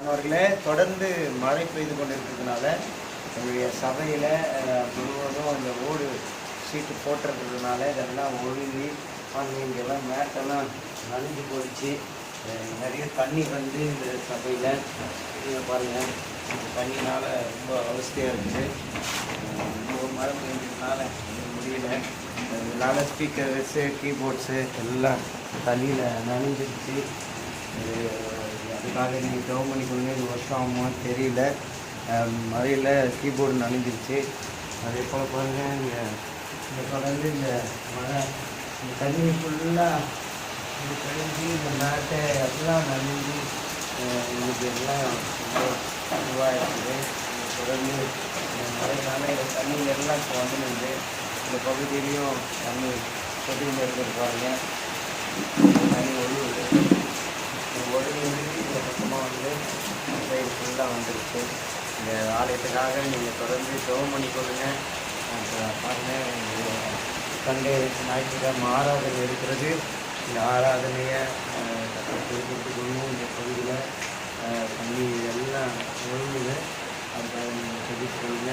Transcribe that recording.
அன்னவர்களே தொடர்ந்து மழை பெய்து கொண்டிருக்கிறதுனால எங்களுடைய சபையில் முழுவதும் அந்த ஓடு சீட்டு போட்டிருக்கிறதுனால இதெல்லாம் ஒழுங்கி அங்கே இங்கெல்லாம் மேட்டெல்லாம் நனைஞ்சு போயிடுச்சு. நிறைய தண்ணி வந்து இந்த சபையில் நீங்கள் பாருங்கள் இந்த தண்ணினால் ரொம்ப அவஸ்தையாக இருக்குது. அஹ் ரொம்ப மழை பெய்ஞ்சதுனால முடியல. அதனால ஸ்பீக்கர்ஸு கீபோர்ட்ஸு எல்லாம் தண்ணியில் நனைஞ்சிருச்சு. அதுக்காக நீங்கள் ஜெபம் பண்ணி கொடுங்க. இது ஒர்க் ஆகுமான்னு தெரியல. மறையில் மழையில் கீபோர்டு நனைஞ்சிருச்சு. அதே போல் பாருங்கள் இங்கே இந்த தொடர்ந்து இந்த மழை இந்த தண்ணி ஃபுல்லாக இது கழிஞ்சு இந்த மேட்டை எல்லாம் நனைஞ்சு அஹ் இதுக்கு எல்லாம் ரொம்ப இருக்குது தொடர்ந்து இந்த மழைனால இந்த தண்ணியில் எல்லாம் இப்போ வந்து இந்த பகுதியிலையும் தண்ணி கொட்டியில் இருக்கிறது தண்ணி ஒழுகுது. ஒழுங்கு பக்கமாக வந்து சைடு ஃபுல்லாக வந்துருச்சு. இந்த ஆலயத்துக்காக நீங்கள் தொடர்ந்து ஜெபம் பண்ணி கொடுங்க பாருங்கள் சண்டே ஞாயிற்றுக்கிழமை ஆராதனை இருக்கிறது. இந்த ஆராதனையை தெரிவித்துக்கொள்ளும் இந்த பகுதியில் தண்ணி எல்லாம் ஒழுங்குது அதுக்காக நீங்கள் தெரிவித்துக்கொள்ளுங்க